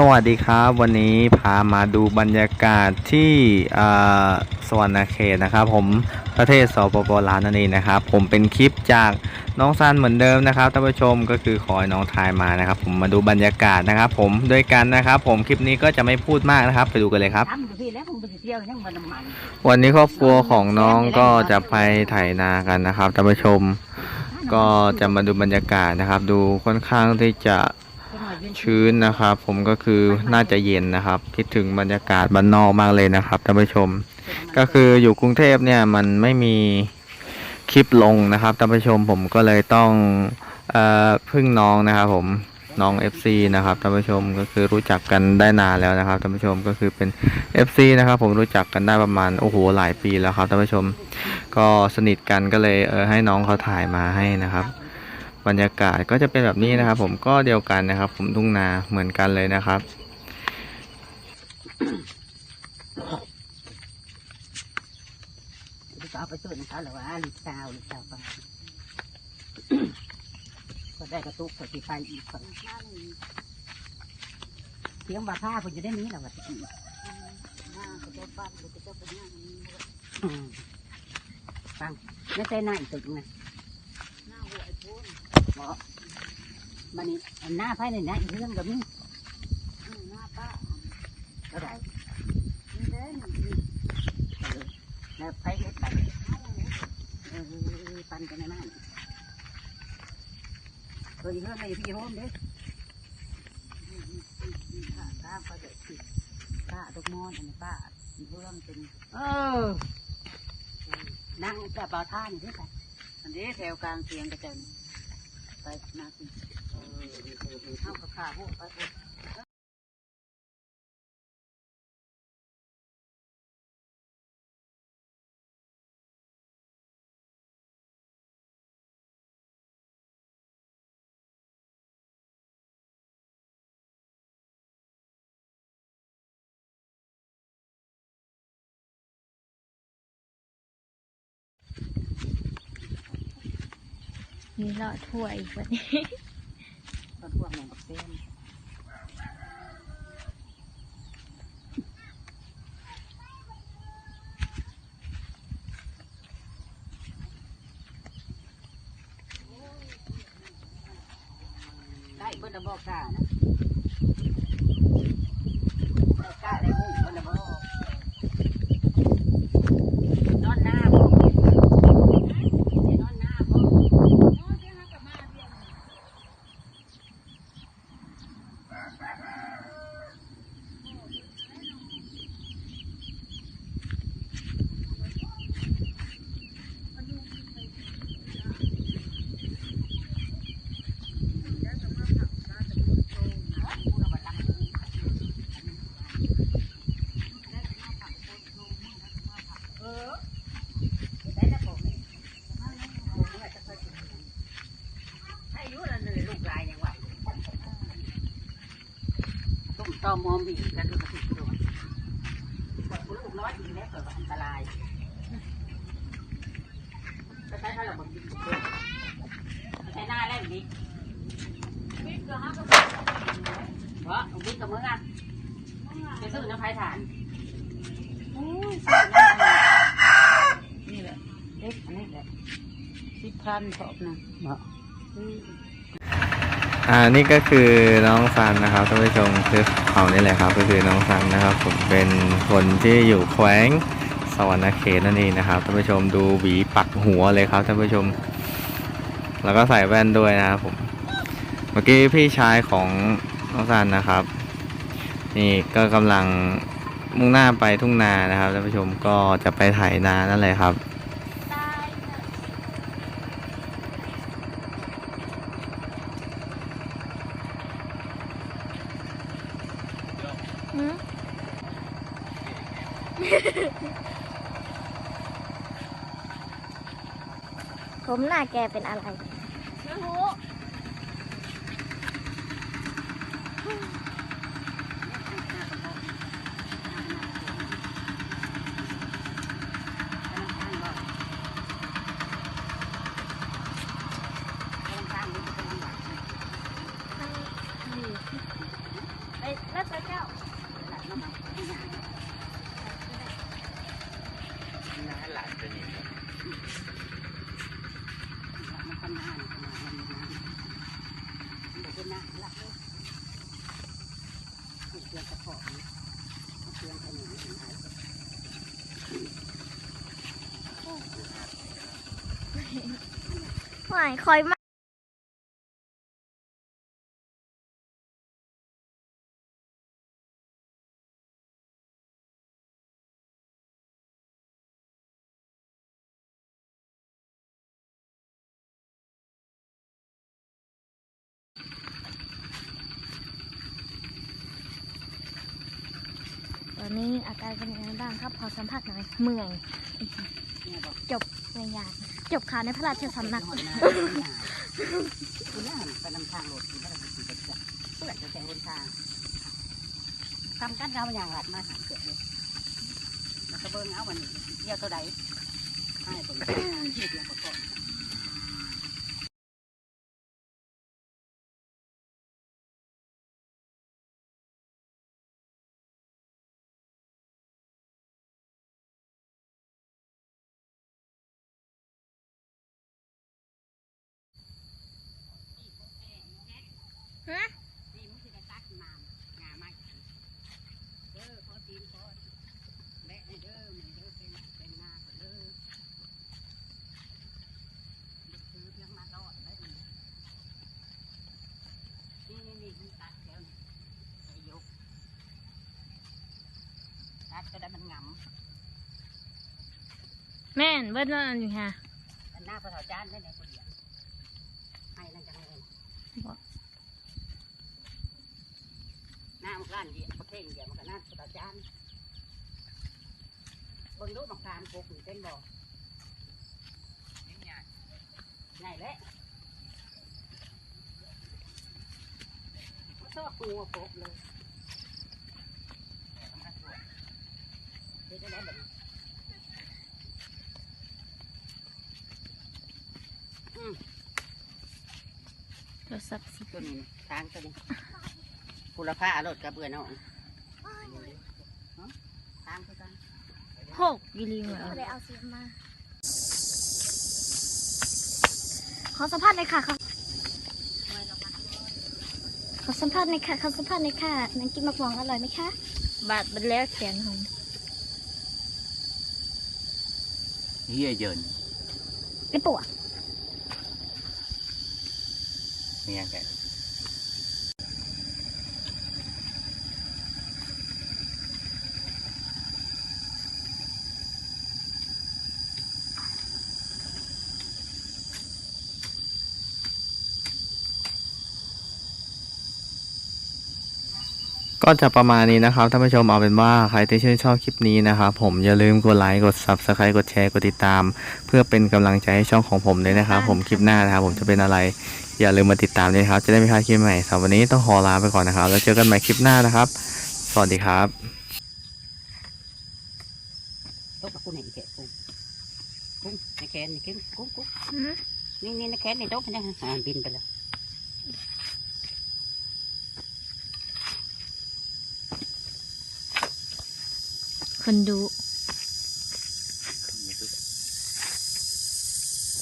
สวัสดีครับ วันนี้พามาดูบรรยากาศที่สวรรณเขตนะครับ ผมประเทศสปปลาวนั่นเองนะครับ ผมเป็นคลิปจากน้องซันเหมือนเดิมนะครับท่านผู้ชมก็คือขอให้น้องทายมานะครับ ผมมาดูบรรยากาศนะครับ ผมด้วยกันนะครับ ผมคลิปนี้ก็จะไม่พูดมากนะครับ ไปดูกันเลยครับ วันนวันนี้ครอบครัวของน้องก็จะไปไถนากันนะครับท่านผู้ชม ก็จะมาดูบรรยากาศนะครับ ดูค่อนข้างที่จะ ชื้นนะครับ ผมก็คือน่าจะเย็นนะครับ คิดถึงบรรยากาศบ้านนอกมากเลยนะครับท่านผู้ชม ก็คืออยู่กรุงเทพเนี่ยมันไม่มีคลิปลงนะครับท่านผู้ชมผมก็เลยต้องเอ่อพึ่งน้องนะครับผมน้อง FC นะครับท่านผู้ชมก็คือรู้จักกันได้นานแล้วนะครับท่านผู้ชมก็คือเป็น FC นะครับ ผมรู้จักกันได้ประมาณโอ้โหหลายปีแล้วครับท่านผู้ชม ก็สนิทกันก็เลยเออให้น้องเขาถ่ายมาให้นะครับ บรรยากาศก็จะเป็นแบบนี้นะครับ ผมก็เดียวกันนะครับ ผมทุ่งนาเหมือนกันเลยนะครับก็เอาไปช่วยเขาหรือว่าลูกสาวลูกสาวไปก็ได้กระตุกก็สิไปอีกฝั่งเสียงบาท่าคนจะได้นี้หละว่าที่อืมฟังไม่ใช่หน้าอีกตึกนะ เหมาะมันนี่หน้าไพ่ในหน้าอีกเรื่องกับนี่หน้าป้าก็ได้เออแล้วไพ่เล็กไปปันกันในั่นเคยเรื่องอะไรพี่โฮมเด้ข้าข้าก็เด็กสิป้าตกมอนอันนี้ป้าเรื่องเป็นเออนั่งแต่บ่าท่านี่ด้วยกันอันนี้แถวกลางเตียงกระเจน ไปมาสิเออเข้ากับข้าพวกไป มีหลอดถ้วยอีกวันนี้ต้นพวกแมงกับเส้นได้เบิ้ลบอกกล้านะได้กล้าได้หูเบิ้ลบอกนอนหน้าบ่นอนหน้าบ่ ต้มอมอมบีกันดูกระติกตัวกดลูกน้อยอีแล้วเกิดอันตรายก็ใช้ถ้าเราบดกินใช้หน้าแล้วดิเพราะบิ๊กกับมึงอะจะซื้อน้ำพายฐานนี่แหละเล็กอันนี้แหละสิบพันชอบนะเหมาะ อ่านี่ก็คือน้องซันนะครับท่านผู้ชมคือเขานี่แหละครับ ก็คือน้องซันนะครับ ผมเป็นคนที่อยู่แขวงสวรรณเขตนั่นเองนะครับท่านผู้ชมดูหวีปักหัวเลยครับท่านผู้ชม แล้วก็ใส่แว่นด้วยนะครับผมเมื่อกี้พี่ชายของน้องซันนะครับ นี่ก็กำลังมุ่งหน้าไปทุ่งนานะครับท่านผู้ชมก็จะไปไถนานั่นแหละครับ ผมหน้าแกเป็นอะไร ไม่รู้ ไปแล้วไป รื่องกระเพาะนี่เครื่องขนมนี่ หวายคอยมา นนี้อาการเป็นยังไงบ้างครับ พอสัมผัสหน่อยเมื่อยเนี่ยบอกจบในยานจบข่าวในพระราชสำนักคุณน่าหันไปนำทางรถคุณก็เลยสิบเจ็ดเพื่อจะแต่บนทางทำกันเอาอย่างหลัดมาหาเกิดเลยแล้วก็เบิ้งเอาวันนี้เที่ยวตัวใดให้ผมที่เดียวก่อน ฮะ นี่มันคือได้ตัดมางามาเด้อพอตีนพอแม่เด้อมันเด้อเป็นเป็นหน้าก็เด้อซื้อเพียงมาดอดได้นี่นี่นี่นี่ตัดแถวนี่ไปยกตัดก็ได้มันง แม่นเบิ้ลว่นอยู่ฮะอันหน้าพระเถาจานได้ไหนคนเดียวให้นั่นจังเลยบ่หน้ามันกล้านเดียวประเทศเดียวมันก็หน้าพระเถาจานเบิ่งดูบักตามกกนี่เป็นบ่ไงแหละชอบตัวกบเลยเดี๋ยวจะได้แบบนี้อืม โท รศัพท์สิตัวนี้นะทางตัวนี้กุลผ้ารถกระเบือน้องฮะทางตัวกันหกวิลิเหรอได้เอาเสียงมา ขอสัมภาษณ์หน่อยค่ะขอขอสัมภาษณ์หน่อยค่ะขอสัมภาษณ์หน่อยค่ะนังกินมะม่วงอร่อยไหมคะ บาดมันแล้วแขนของเฮียเยินไอ้ปวด เนี่ยแกก็จะประมาณนี้นะครับท่านผู้ชมเอาเป็นว่าใครที่ชื่นชอบคลิปนี้นะครับผมอย่าลืมกดไลค์กด Subscribe กดแชร์กดติดตาม เพื่อเป็นกำลังใจให้ช่องของผมด้วยนะครับผมคลิปหน้านะครับผมจะเป็นอะไร อย่าลืมมาติดตามด้วยครับ จะได้ไม่พลาดคลิปใหม่สำหรับวันนี้ต้องขอลาไปก่อนนะครับ แล้วเจอกันใหม่คลิปหน้านะครับ สวัสดีครับตกกับกูไหนแกะกุ้งกุ้งในแขนนี่กุ้งกุ้งกุ้งอืมนี่นี่ในแขนนี่ตกไปนะอ่าบินไปแล้วคนดู